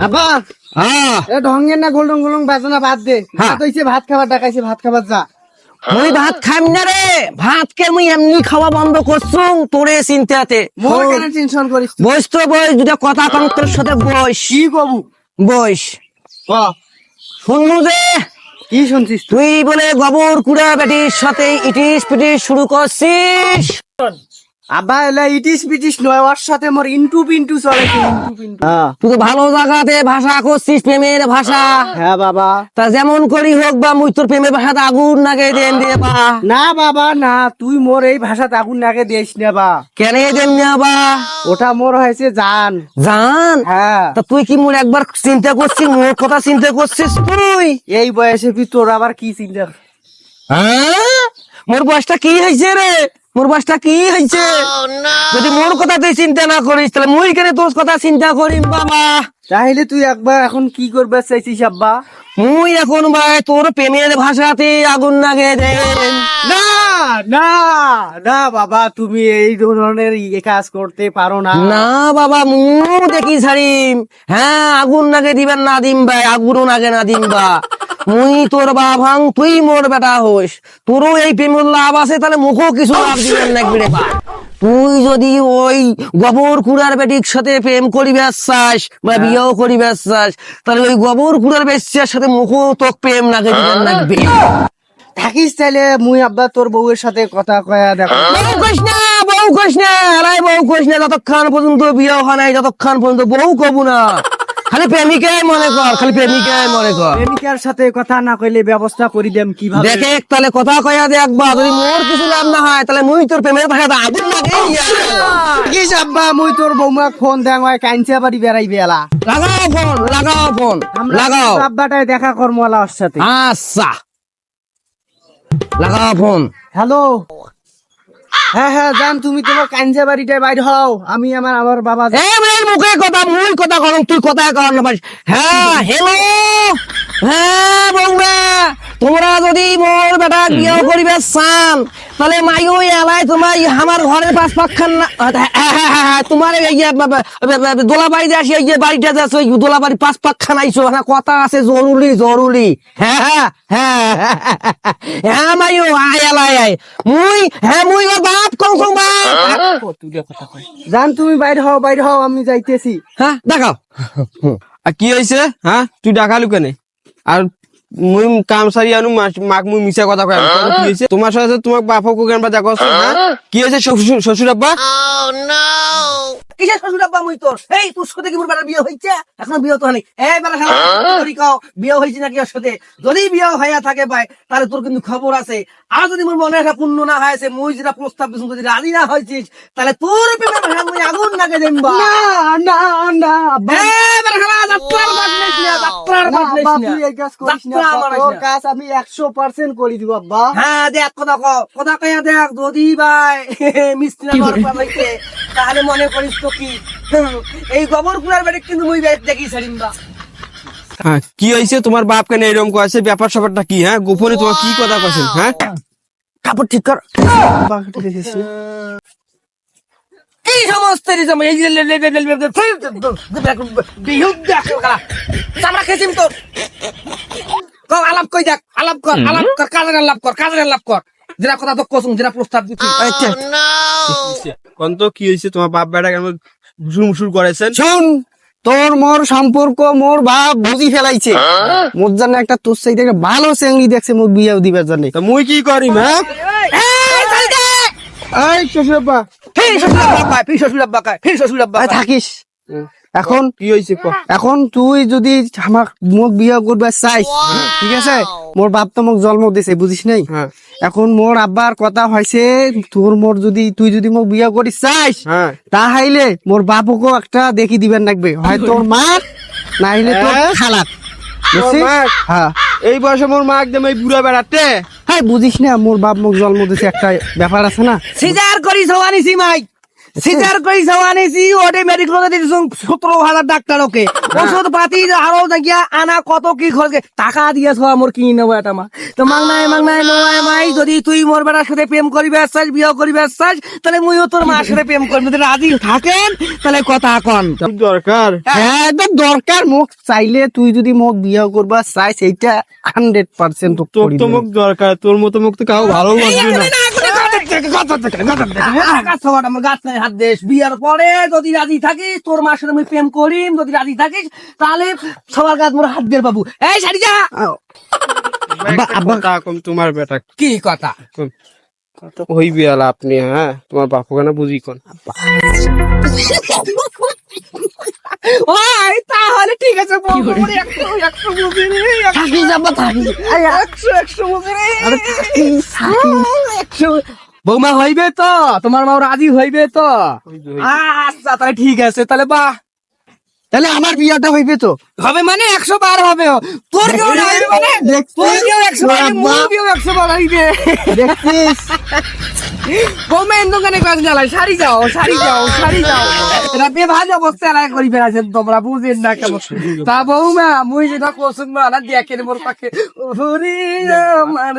আব্বা! হ্যাঁ এ ঢঙ্গের না গোলডং গোলং বাজনা বাদ দে। হ্যাঁ। ভাত খাবার ডাকাইছে ভাত খাবার যা। মুই ভাত খাইম না রে। ভাত কে মুই এমনি খাওয়া বন্ধ করছু? তোরে চিন্তাতে। মোর কেন টেনশন করিস? বইস তো বইস দুটা কথা কম তোর সাথে বইস কি কবু? বইস ক? শুনলু যে? কি শুনছিস তুই? তুই বলে গোবর কুড়া বেটির সাথে ইটিস পিটিস শুরু করছিস। আব্বা এলা ইটিস পিটিস নয় ওর সাথে মোর ইন্টু পিন্টু চলে কি ইন্টু পিন্টু। হ্যাঁ। তুই তো ভালো জায়গাতে ভাষা করছিস প্রেমের ভাষা। হ্যাঁ বাবা। তা যেমন করি হোক বা মুই তোর প্রেমের ভাষাতে আগুন নাগে দেন দিয়ে বা। না বাবা না তুই মোর এই ভাষাতে আগুন নাকে দিস না বা। কেন দেন না বা। ওটা মোর হয়েছে জান। জান? হ্যাঁ। তা তুই কি মোর একবার চিন্তা করছিস মোর কথা চিন্তা করছিস তুই? এই বয়সে কি তোর আবার কি চিন্তা হ্যাঁ? মোর বয়সটা কি হয়েছে রে? মোর বয়সটা কি হয়েছে যদি মোর কথা তুই চিন্তা না করিস তাহলে মুই কেন তোর কথা চিন্তা করিম বাবা তাহলে তুই একবার এখন কি করবে চাইছিস আব্বা? মুই এখন ভাই তোর প্রেমের ভাষাতে আগুন লাগে দেন না না না বাবা তুমি এই ধরনের ইয়ে কাজ করতে পারো না। না বাবা মু দেখি ছাড়িম। হ্যাঁ আগুন নাগে দিবেন না দিম ভাই আগুনও নাগে না দিম বা। মুই তোর বাভাং তুই মোর বেটা হোস। তোরও এই প্রেমের লাভ আছে তাহলে মুখও কিছু লাভ দিবেন লাগবে রে বা তুই যদি ওই গোবর কুড়ার বেটির সাথে প্রেম করিবে চাস বা বিয়েও করিবে চাস তাহলে ওই গোবর কুড়ার বেশ্যার সাথে মুখও তোক প্রেম নাগে দিবেন লাগবে থাকিস তাহলে মুই আব্বা তোর বউয়ের সাথে কথা কয়া দেখো। বউ কইস না না আলাই বউ কইস না যতক্ষণ পর্যন্ত বিয়ে হয় নাই ততক্ষণ পর্যন্ত বউ কবু না। খালি প্রেমিকাই মনে কর খালি প্রেমিকাই মনে কর। প্রেমিকার সাথে কথা না কইলে ব্যবস্থা করি দেম কীভাবে? দেখে তাহলে কথা কয়া দেখবা যদি মোর কিছু লাভ না হয় তাহলে মুই তোর প্রেমের ভাষাতে আগুন লাগে থাকিস আব্বা মুই তোর বৌমাক ফোন দেং হয় কাইনচা বাড়ি বেড়াই বেলা লাগাও ফোন লাগাও ফোন লাগাও। আব্বাটাই দেখা কর্মওয়ালা ওর সাথে। আচ্ছা। লাগাও ফোন। হ্যালো। হ্যাঁ হ্যাঁ যান তুমি তোমার কাঞ্জা বাড়িটায় বাইর হও। আমি আমার আমার বাবা এ মেয়ের মুখে কথা মুই কথা কর, তুই কথা কর হ্যাঁ হ্যালো হ্যাঁ বৌমা তোমরা যদি মোর বেটা বিয়ে করিবে চান তাহলে মাই ওই এলাই তোমার আমার ঘরের পাঁচ পাখান না তোমার দোলাবাড়ি যে আসি এই যে বাড়িটা যে আছে ওই দোলাবাড়ি পাঁচ পাখান আইসো হ্যাঁ কথা আছে জরুরি জরুরি। হ্যাঁ হ্যাঁ হ্যাঁ হ্যাঁ, হ্যাঁ, হ্যাঁ মাইও আয় এলাই আয়। মুই হ্যাঁ মুই ওর বাপ কম কম বাপ জান তুমি বাইর হও বাইর হও আমি যাইতেছি। হ্যাঁ দেখাও। আর কি হয়েছে হ্যাঁ তুই ডাকালু কেন? আর মুই কাম সারি আনু মাস- মাক মুই মিছা কথা কয় হয়েছে তোমার সাথে তোমার বাপক কেন বা দেখো হ্যাঁ? কি হয়েছে শ্বশুর শ্বশুর আব্বা? কিসের শ্বশুর আব্বা মুই তোর এই তোর সাথে কি মোর বেটার বিয়ে হইছে? এখনও বিয়ে তো হয়নি। এই বেলা শালা কও? বিয়ে হয়েছে নাকি ওর সাথে? যদি বিয়ে হইয়া থাকে ভাই তাহলে তোর কিন্তু খবর আছে। আর যদি মোর মনে একটা পূর্ণ না হয়েছে মুই যেটা প্রস্তাব যদি রাজি না হয়েছিস তাহলে তোর প্রেমে ভাষা মুই আগুন নাকে দেন বা না না না এই বেলা শালা যাত্রার বাদ নিস না যাত্রার বাদ নিস না। তুই এই কাজ করিস না, যাত্রা আব্বা, মারিস তোর কাজ আমি একশো পার্সেন্ট করে দিব আব্বা। হ্যাঁ দেখ কথা ক কথা কয়া দেখ যদি ভাই না হইতে তাহলে মনে করিস তো কি এই গোবর কুড়ার বেড়ে কিন্তু মুই বেশ দেখি ছাড়িম বা হ্যাঁ কি হয়েছে তোমার বাপ কেন এরকম কয়েছে ব্যাপার স্যাপারটা কি হ্যাঁ গোপনে তোমার কি কথা কছেন হ্যাঁ কাপড় ঠিক কর আলাপ আলাপ কর আলাপ কর কাজের আলাপ কর কাজের আলাপ কর যেটা কথা তো কসুম যেটা প্রস্তাব দিচ্ছি কোন তো কি হয়েছে? তোমার বাপ বেটা কেন করেছেন? শোন তোর মোর সম্পর্ক মোর বাপ বুঝি ফেলাইছে। মোর জন্য একটা তোর সাইড থেকে ভালো চেংড়ি দেখছে মোর বিয়ে দিবার জন্য। তা মুই কি করিম হ্যাঁ এই শ্বশুর আব্বা। ফির শ্বশুর আব্বা কায় ফির শ্বশুর আব্বা কায় ফির শ্বশুর আব্বা থাকিস। এখন কি হয়েছে এখন তুই যদি আমার মোক বিয়ে করবে চাইস ঠিক আছে? মোর বাপ তো মোক জন্ম দিছে বুঝিস নাই? এখন মোর আব্বার কথা হয়েছে তোর মোর যদি তুই যদি মোক বিয়ে করিস চাইস হ্যাঁ তাহলে মোর বাপকে একটা দেখি দিবেন লাগবে। হয় তোর মা না হইলে তোর? খালাত। মা? হ্যাঁ এই বয়সে মোর মা একদম এই বুড়া বেড়াতে। হ্যাঁ বুঝিস না মোর বাপ মোক জন্ম দিছে একটা ব্যাপার আছে না? সিজার করি সবানি সিমাই সিজার কই আনিছি ওটে মেডিকেল দিয়েছি সতেরো হাজার ডাক্তার ওকে ওষুধ পাতি আরও দেখিয়া আনা কত কি খরচ টাকা দিয়েছ আমার কিনে নেব এটা মা তো মাংনায় মাংনায় নয় মাই যদি তুই মোর বেটার সাথে প্রেম করিবে চাস বিয়ে করিবে চাস তাহলে মুইও তোর মার সাথে প্রেম করবি যদি রাজি থাকেন তাহলে কথা কন দরকার হ্যাঁ এটা দরকার মোক চাইলে তুই যদি মোক বিয়ে করবা চাই সেইটা হান্ড্রেড পার্সেন্ট তোর তো মুখ দরকার তোর মতো মুখ তো কাউ ভালো লাগবে না হাত দেশ। বিয়ার পরে যদি রাজি থাকিস তোর মার সাথে আমি প্রেম করিম যদি রাজি থাকিস তাহলে সবার কাছে মোর হাত দিয়ে পাবো এই সারি যা তোমার বেটা। কি কথা? ওই বিয়ালা আপনি হ্যাঁ? তোমার বাপু কেন বুঝি কোন? ওই তাহলে ঠিক আছে একশো একশো একশো। বৌমা হইবে তো? তোমার মা রাজি হইবে তো? আচ্ছা তাহলে ঠিক আছে তাহলে বা। তাহলে আমার বিয়েটা হইবে তো? হবে মানে একশো বার হবে। তোর কেউ না হইবে মানে তোর কেউ একশো বার মোর একশো বার হইবে। দেখছিস? বৌমা এর দোকানে কাজ জ্বালাই শাড়ি যাও শাড়ি যাও শাড়ি যাও। এটা বেভাজ অবস্থা এলাই করি বেড়াছেন তোমরা বুঝেন না কেমন। তা বৌমা মুই যেটা কোসুন না দেখেন মোর পাখে আমার।